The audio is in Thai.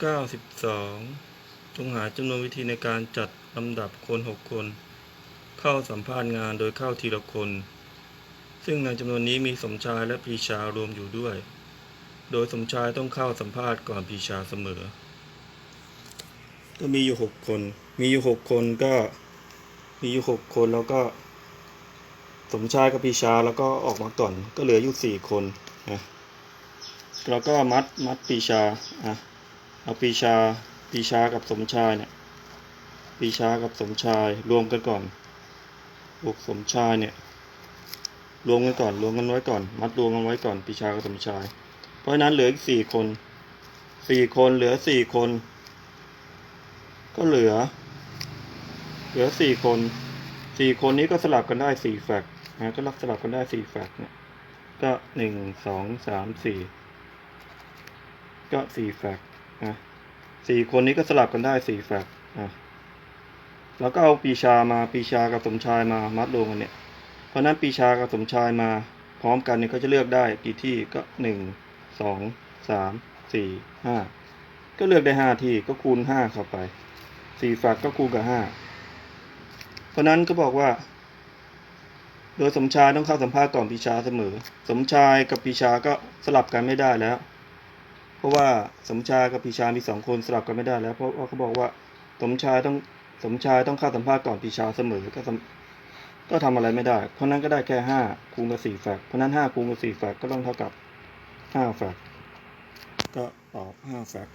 92 จงหาจำนวนวิธีในการจัดลำดับคน 6 คน เข้าสัมภาษณ์งานโดยเข้าทีละคน ซึ่งในจำนวนนี้มีสมชายและปีชารวมอยู่ด้วย โดยสมชายต้องเข้าสัมภาษณ์ก่อนปีชาเสมอ ก็มีอยู่ 6 คน มีอยู่ 6 คนก็มีอยู่ 6 คนแล้วก็ สมชายกับปีชาแล้วก็ออกมาก่อน ก็เหลืออยู่ 4 คนนะแล้วก็มัดมัดปีชาอะ เอาปีชาปีชากับสมชายเนี่ยปีชากับสมชายรวมกันก่อนบวกสมชายเนี่ยรวมกันก่อนรวมกันไว้ก่อน มัดรวมกันไว้ก่อนปีชากับสมชาย เพราะนั้นเหลืออีกสี่คนสี่คนเหลือสี่คน ก็เหลือ เหลือสี่คนสี่คนนี้ก็สลับกันได้สี่แฟกต์นะก็รับสลับกันได้สี่แฟกต์เนี่ยก็หนึ่งสองสามสี่ก็สี่แฟกต์ นะสี่คนนี้ก็สลับกันได้สี่แฟกต์อะแล้วก็เอาปีชามาปีชากับสมชายมามัดรวมกันเนี่ย เพราะนั้นปีชากับสมชายมาพร้อมกันเนี่ยก็จะเลือกได้กี่ที่ก็หนึ่งสองสามสี่ห้าก็เลือกได้ห้าที่ก็คูณห้าเข้าไปสี่แฟกต์ก็คูณกับห้าเพราะฉะนั้นก็บอกว่า โดยสมชายต้องเข้าสัมภาษณ์ก่อนปีชาเสมอ สมชายกับปีชาก็สลับกันไม่ได้แล้ว เพราะว่าสมชายกับปีชามีสองคนสลับกันไม่ได้แล้ว เพราะว่าเขาบอกว่า สมชายต้องสมชายต้องเข้าสัมภาษณ์ก่อนปีชาเสมอก็ก็ทำอะไรไม่ได้ เพราะนั้นก็ได้แค่ห้าคูณกับสี่แฟกเพราะนั้นห้าคูณกับสี่แฟกก็ต้องเท่ากับห้าแฟกก็ตอบห้าแฟก